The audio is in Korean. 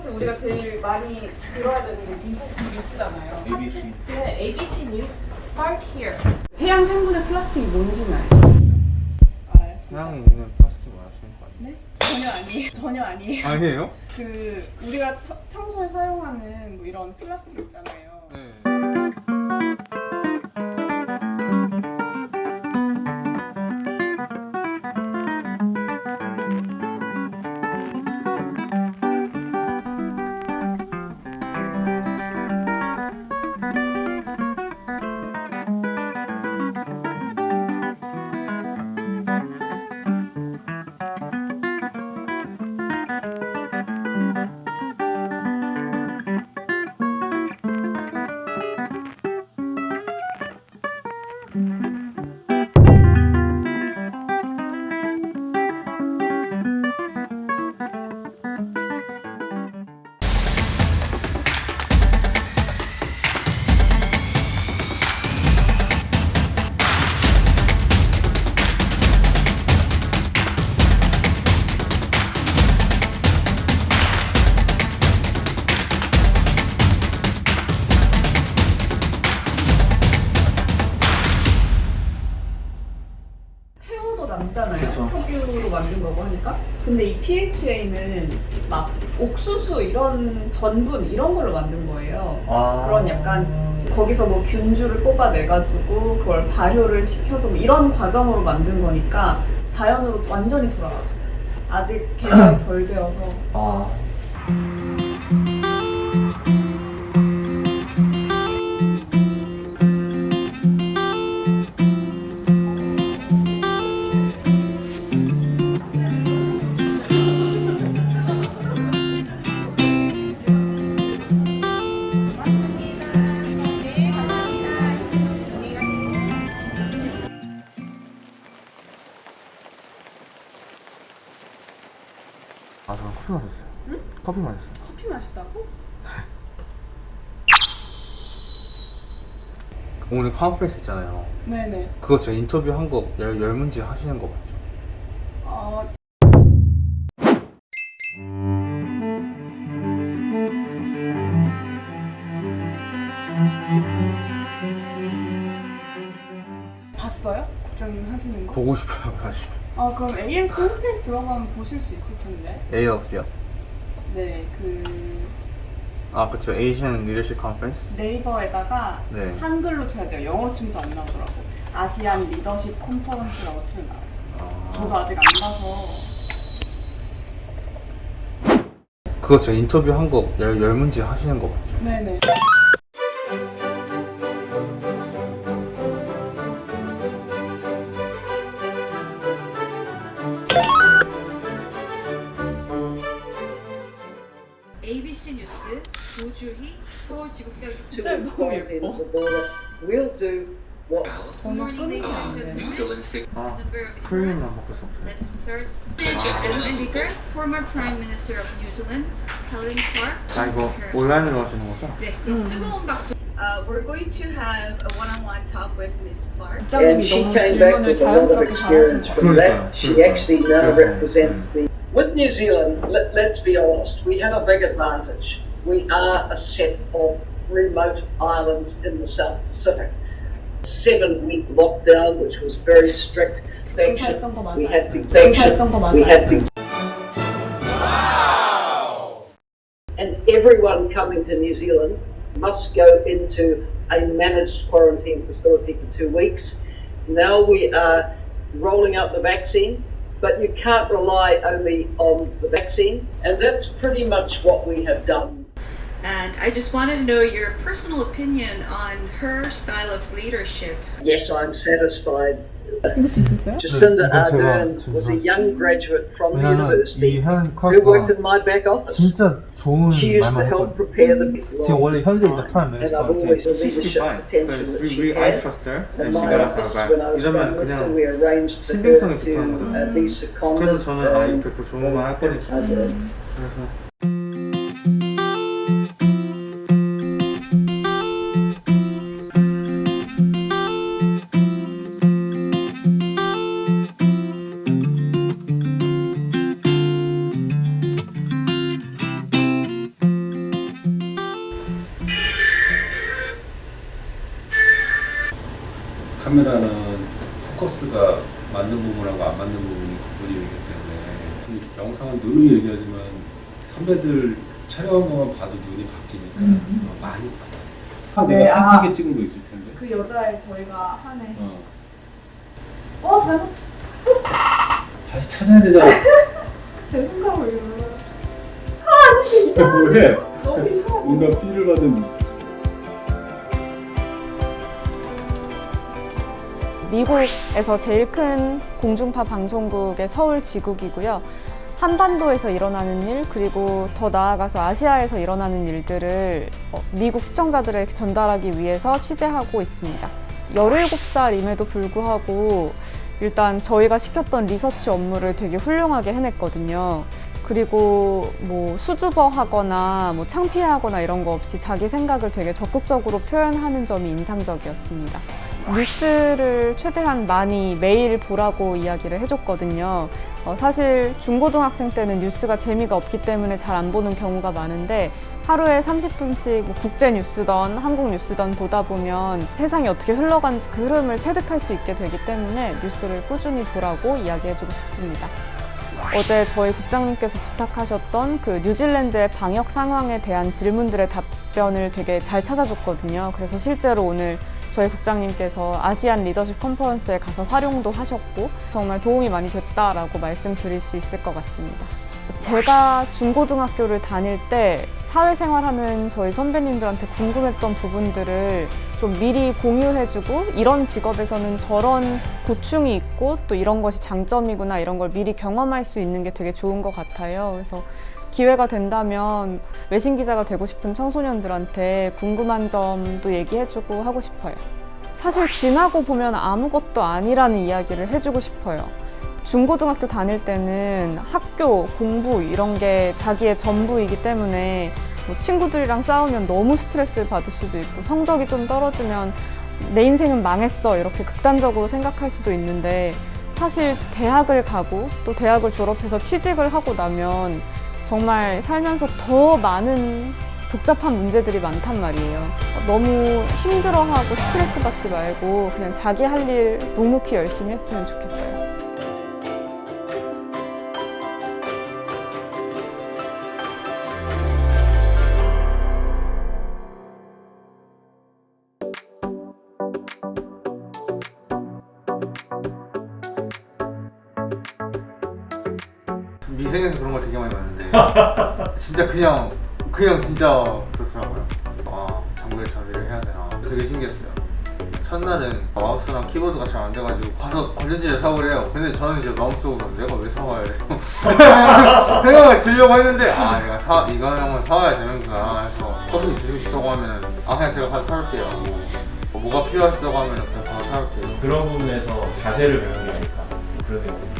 사실 우리가 제일 많이 들어야 되는 게 미국 뉴스잖아요. ABC. 팟캐스트에 ABC News Start Here. 해양 생분해 플라스틱이 뭔지는 알죠? 알아요, 진짜? 태양에 있는 플라스틱 말하시는 거 아니에요? 네? 전혀 아니에요. 전혀 아니에요. 아니에요? 그 우리가 서- 평소에 사용하는 뭐 이런 플라스틱 있잖아요. 네. 남잖아요. 석유로 만든 거고 하니까. 근데 이 PHA는 막 옥수수 이런 전분 이런 걸로 만든 거예요. 아. 그런 약간 거기서 뭐 균주를 뽑아내가지고 그걸 발효를 시켜서 뭐 이런 과정으로 만든 거니까 자연으로 완전히 돌아가죠. 아직 개발 덜 되어서 아. 저는 커피 마셨어요. 응? 커피 마셨어요. 커피 마셨다고? 오늘 컨퍼런스 있잖아요. 네네. 그거 저 인터뷰 한거 열, 열 문제 하시는 거 맞죠? 어, 봤어요? 국장님 하시는 거? 보고 싶어요, 사실. 아 그럼 ALC 홈페이지 들어가면 보실 수 있을 텐데. ALC요. 네, 그 아, 그쵸. Asian Leadership Conference. 네이버에다가 네. 한글로 쳐야 돼요. 영어로 치면 또안 나오더라고. 아시안 리더십 컨퍼런스라고 치면 나와요. 아, 저도 아직 안 봐서. 그거 저 인터뷰 한거 열, 열 문제 하시는 거 맞죠? 네네. 주희 서울지국장 진짜 너무 예뻐. We'll do what 번호 끊는 게 안 Morning, 되네. ladies and gentlemen. 아, Number of 크림만 immigrants. 먹고 있었어요. Let's start. Deputy Speaker, former Prime Minister of New Zealand, Helen Clark. 아, 이거 온라인으로 하시는 거죠? 네, 음. 뜨거운 박수. Uh, we're going to have a one-on-one talk with Miss Clark. and 국장님이 she 너무 came back 질문을 with a lot of 자연스럽게 experience 잘하신 것 from 같아요. that. She 그러니까요. actually now 그래서, represents the With New Zealand, let, let's be honest, we have a big advantage. we are a set of remote islands in the South Pacific. Seven week lockdown, which was very strict. We had to. We had to. Wow! And everyone coming to New Zealand must go into a managed quarantine facility for two weeks. Now we are rolling out the vaccine, but you can't rely only on the vaccine, and that's pretty much what we have done. And I just wanted to know your personal opinion on her style of leadership. Yes, I'm satisfied. 이것도 있었어요? Jacinda 이거 제가 Ardern 지금 was a 샀어요. young graduate from the 왜냐면 이 university 현 who worked 컬러가 in my back office. 진짜 좋은 She used to 말만 help 했거든요. prepare the people. 지금 원래 현재 있는 프라임 And I've always the leadership potential that she has. trust her And my office, when I was 이러면 Prime Minister, 그냥 we arranged for her 신빙성이 to 붙는 거죠. uh, be seconded. 그래서 저는 아 um, 이렇 카메라는 포커스가 맞는 부분하고 안 맞는 부분이 구분이 되기 때문에 이 영상은 누누이 얘기하지만 선배들 촬영만 봐도 눈이 바뀌니까 어, 많이 바뀌어요. 아, 네, 내가 아. 찍은 거 있을 텐데. 그 여자애 저희가 한해 어. 어 잘못 다시 찾아야 되잖아. 제 손가락을 눌러가지고 왜? 너무 이상하고 뭔가 피를 받은 미국에서 제일 큰 공중파 방송국의 서울 지국이고요. 한반도에서 일어나는 일, 그리고 더 나아가서 아시아에서 일어나는 일들을 어, 미국 시청자들에게 전달하기 위해서 취재하고 있습니다. 17살임에도 불구하고 일단 저희가 시켰던 리서치 업무를 되게 훌륭하게 해냈거든요. 그리고 뭐 수줍어 하거나 뭐 창피하거나 이런 거 없이 자기 생각을 되게 적극적으로 표현하는 점이 인상적이었습니다. 뉴스를 최대한 많이 매일 보라고 이야기를 해줬거든요. 어, 사실 중고등학생 때는 뉴스가 재미가 없기 때문에 잘 안 보는 경우가 많은데 하루에 30분씩 뭐 국제 뉴스던 한국 뉴스던 보다 보면 세상이 어떻게 흘러간지 그 흐름을 체득할 수 있게 되기 때문에 뉴스를 꾸준히 보라고 이야기해주고 싶습니다. 어제 저희 국장님께서 부탁하셨던 그 뉴질랜드의 방역 상황에 대한 질문들의 답변을 되게 잘 찾아줬거든요. 그래서 실제로 오늘 저희 국장님께서 아시안 리더십 컨퍼런스에 가서 활용도 하셨고 정말 도움이 많이 됐다라고 말씀드릴 수 있을 것 같습니다. 제가 중고등학교를 다닐 때 사회생활하는 저희 선배님들한테 궁금했던 부분들을 좀 미리 공유해주고 이런 직업에서는 저런 고충이 있고 또 이런 것이 장점이구나 이런 걸 미리 경험할 수 있는 게 되게 좋은 것 같아요. 그래서 기회가 된다면 외신 기자가 되고 싶은 청소년들한테 궁금한 점도 얘기해주고 하고 싶어요. 사실 지나고 보면 아무것도 아니라는 이야기를 해주고 싶어요. 중고등학교 다닐 때는 학교, 공부 이런 게 자기의 전부이기 때문에 뭐 친구들이랑 싸우면 너무 스트레스를 받을 수도 있고 성적이 좀 떨어지면 내 인생은 망했어 이렇게 극단적으로 생각할 수도 있는데 사실 대학을 가고 또 대학을 졸업해서 취직을 하고 나면 정말 살면서 더 많은 복잡한 문제들이 많단 말이에요. 너무 힘들어하고 스트레스 받지 말고 그냥 자기 할 일 묵묵히 열심히 했으면 좋겠어요. 미생에서 그런 걸 되게 많이 봤는데 진짜 그냥 그냥 진짜 그렇더라고요. 아 장거리 자비를 해야 되나 되게 신기했어요. 첫날은 마우스랑 키보드가 잘 안 돼가지고 가서 건전지를 사오래요. 근데 저는 이제 마음속으로 내가 왜 사와야 돼? 생각을 들려고 했는데 아 내가 사 이거는 사와야 되는구나 해서 커피 드시고 싶다고 하면은 아 그냥 제가 가서 사올게요. 뭐, 뭐가 필요하시다고 하면은 그냥 가서 사올게요. 그런 부분에서 자세를 배우는 게 아닐까 그런 생각이 듭니다. 음.